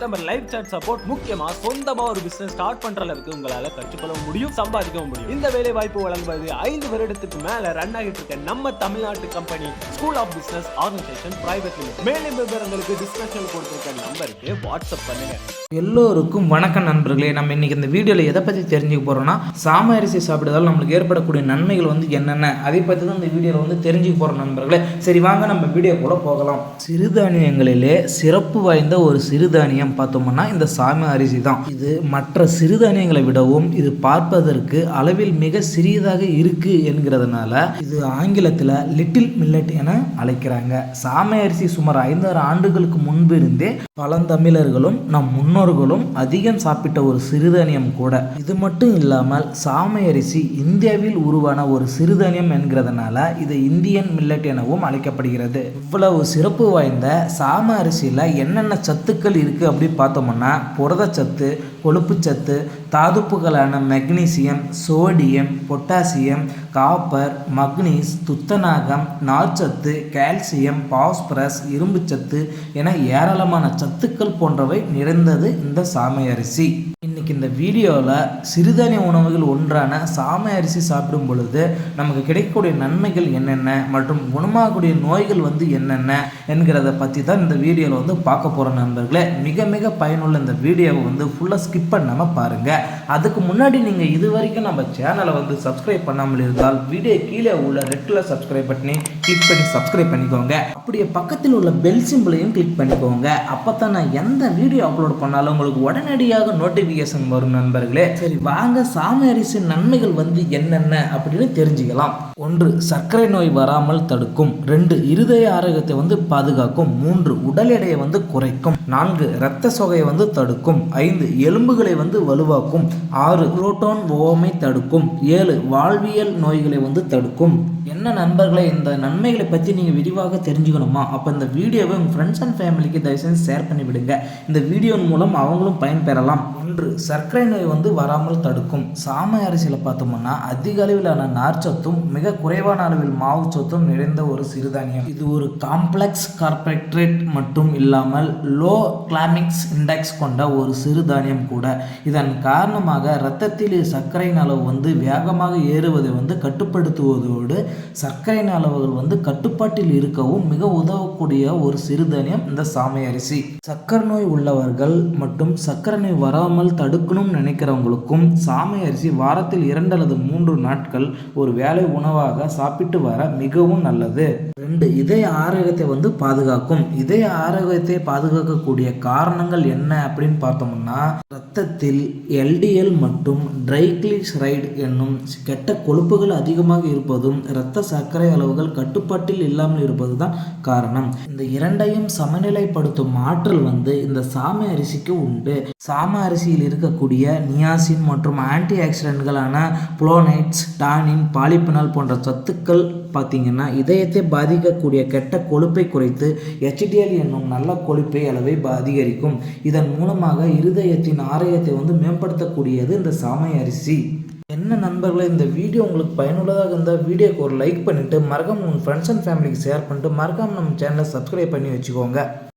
customer live chat support முக்கியமா சொந்தமா ஒரு பிசினஸ் ஸ்டார்ட் பண்ற அளவுக்கு உங்களால கற்றுக்கொள்ள முடியும் சம்பாதிக்கவும் முடியும். இந்த வேலை வாய்ப்பு வழங்குவது ஐந்து வருடத்துக்கு மேல ரன் ஆகிட்டு இருக்க நம்ம தமிழ்நாட்டு company school of business organisation private limited மேலும் விவரங்களுக்கு டிஸ்கிரிப்ஷன் கொடுத்திருக்க நம்பருக்கு வாட்ஸ்அப் பண்ணுங்க. எல்லோருக்கும் வணக்கம் நண்பர்களே. நம்ம இன்னைக்கு இந்த வீடியோவில் எதை பற்றி தெரிஞ்சுக்க போகிறோம்னா சாம அரிசி சாப்பிடுறதால நம்மளுக்கு ஏற்படக்கூடிய நன்மைகள் வந்து என்னென்ன? அதை பற்றி தான் இந்த வீடியோவில் வந்து தெரிஞ்சுக்க போகிறோம் நண்பர்களே. சரி வாங்க நம்ம வீடியோ கூட போகலாம். சிறுதானியங்களிலே சிறப்பு வாய்ந்த ஒரு சிறுதானியம் பார்த்தோம்னா இந்த சாம அரிசி தான். இது மற்ற சிறுதானியங்களை விடவும் இது பார்ப்பதற்கு அளவில் மிக சிறியதாக இருக்கு என்கிறதுனால இது ஆங்கிலத்தில் லிட்டில் மில்லட் என அழைக்கிறாங்க. சாமை அரிசி சுமார் ஐந்தாறு ஆண்டுகளுக்கு முன்பு இருந்தே பழந்தமிழர்களும் நம் முன்னோர்களும் அதிகம் சாப்பிட்ட ஒரு சிறுதானியம் கூட. இது மட்டும் இல்லாமல் சாமை அரிசி இந்தியாவில் உருவான ஒரு சிறுதானியம் என்கிறதுனால இது இந்தியன் மில்லட் எனவும் அழைக்கப்படுகிறது. இவ்வளவு சிறப்பு வாய்ந்த சாம அரிசியில் என்னென்ன சத்துக்கள் இருக்குது அப்படி பார்த்தோம்னா புரதச்சத்து கொழுப்புச்சத்து தாதுப்புகளான magnesium sodium potassium copper manganese துத்தநாகம் நார்ச்சத்து கால்சியம் பாஸ்பரஸ் இரும்புச்சத்து என ஏராளமான சத்துக்கள் போன்றவை நிறைந்தது இந்த சாமை அரிசி. இன்றைக்கி இந்த வீடியோவில் சிறுதானிய உணவுகள் ஒன்றான சாமை அரிசி சாப்பிடும் பொழுது நமக்கு கிடைக்கக்கூடிய நன்மைகள் என்னென்ன மற்றும் குணமாகக்கூடிய நோய்கள் வந்து என்னென்ன என்கிறத பற்றி தான் இந்த வீடியோவில் வந்து பார்க்க போகிற நண்பர்களே. மிக மிக பயனுள்ள இந்த வீடியோவை வந்து ஃபுல்லாக ஸ்கிப் பண்ணாமல் பாருங்கள் அதுக்கு முன்னாடி நீங்கள் இது வரைக்கும் நம்ம சேனலை வந்து சப்ஸ்கிரைப் பண்ணாமல் இருந்தால் வீடியோ கீழே உள்ள ரெட் கலர் சப்ஸ்கிரைப் பண்ணி கிளிக் பண்ணி சப்ஸ்கிரைப் பண்ணிக்கோங்க. அப்படியே பக்கத்தில் உள்ள பெல் சிம்பிளையும் கிளிக் பண்ணிக்கோங்க. அப்போ தான் நான் எந்த வீடியோ அப்லோட் பண்ணாலும் உங்களுக்கு உடனடியாக நோட்டிஃபிகேஷன் வரும் நண்பர்களே. சரி. வாங்க சாமை அரிசி நன்மைகள் வந்து என்னென்ன அப்படின்னு தெரிஞ்சுக்கலாம். ஒன்று சர்க்கரை நோய் வராமல் தடுக்கும். ரெண்டு இருதய ஆரோக்கியத்தை வந்து பாதுகாக்கும். மூன்று உடல் எடையை வந்து குறைக்கும். நான்கு இரத்த சோகையை வந்து தடுக்கும். ஐந்து எலும்புகளை வந்து வலுவாக்கும். ஆறு புரோட்டான் ஓமை தடுக்கும். ஏழு வாழ்வியல் நோய்களை வந்து தடுக்கும். என்ன நண்பர்களே இந்த நன்மைகளை பற்றி நீங்கள் விரிவாக தெரிஞ்சுக்கணுமா? அப்போ இந்த வீடியோவை உங்கள் ஃப்ரெண்ட்ஸ் அண்ட் ஃபேமிலிக்கு தயவுசெய்து ஷேர் பண்ணி விடுங்க இந்த வீடியோன் மூலம் அவங்களும் பயன்பெறலாம் ஒன்று சர்க்கரை நோய் வந்து வராமல் தடுக்கும். சாமை அரிசியில் பார்த்தோம்னா அதிக அளவிலான நார்ச்சத்தும் மிக குறைவான அளவில் மாவு சத்தும் நிறைந்த ஒரு சிறுதானியம். இது ஒரு காம்ப்ளெக்ஸ் கார்பரேட் மட்டும் இல்லாமல் லோ கிளாமிக்ஸ் இண்டெக்ஸ் கொண்ட ஒரு சிறுதானியம் கூட. இதன் காரணமாக இரத்தத்தில் சர்க்கரையின் அளவு வந்து வேகமாக ஏறுவதை வந்து கட்டுப்படுத்துவதோடு சர்க்கரையின் அளவுகள் வந்து கட்டுப்பாட்டில் இருக்கவும் மிக உதவக்கூடிய ஒரு சிறுதானியம் இந்த சாமை அரிசி. சர்க்கரை நோய் உள்ளவர்கள் மற்றும் சர்க்கரை நோய் வராமல் தடுக்கணும்னு நினைக்கிறவங்களுக்கும் சாமை அரிசி வாரத்தில் இரண்டு அல்லது மூன்று நாட்கள் ஒரு வேலை உணவாக சாப்பிட்டு வர மிகவும் நல்லது. ரெண்டு இதய ஆரோக்கியத்தை வந்து பாதுகாக்கும். இதய ஆரோக்கியத்தை பாதுகாக்கக்கூடிய காரணங்கள் என்ன அப்படின்னு பார்த்தோம்னா ரத்தத்தில் எல்டிஎல் மற்றும் ட்ரைக்ளிசரைடு என்னும் கெட்ட கொழுப்புகள் அதிகமாக இருப்பதும் இரத்த சர்க்கரை அளவுகள் கட்டுப்பாட்டில் இல்லாமல் இருப்பது தான் காரணம். இந்த இரண்டையும் சமநிலைப்படுத்தும் ஆற்றல் வந்து இந்த சாமை அரிசிக்கு உண்டு. சாம அரிசியில் இருக்கக்கூடிய நியாசின் மற்றும் ஆன்டி ஆக்சிடென்ட்களான புளோனைட்ஸ் டானின் பாலிபினால் போன்ற சத்துக்கள் பார்த்தீங்கன்னா இதயத்தை பாதிக்கக்கூடிய கெட்ட கொழுப்பை குறைத்து எச்டிஎல் என்னும் நல்ல கொழுப்பை அளவை அதிகரிக்கும். இதன் மூலமாக இருதயத்தின் ஆரோக்கியத்தை வந்து மேம்படுத்தக்கூடியது இந்த சாமை அரிசி. என்ன நண்பர்களே இந்த வீடியோ உங்களுக்கு பயனுள்ளதாக இருந்தால் வீடியோக்கு ஒரு லைக் பண்ணிவிட்டு மறக்காம உங்கள் ஃப்ரெண்ட்ஸ் அண்ட் ஃபேமிலிக்கு ஷேர் பண்ணிட்டு மறக்காம நம்ம சேனலை சப்ஸ்கிரைப் பண்ணி வச்சுக்கோங்க.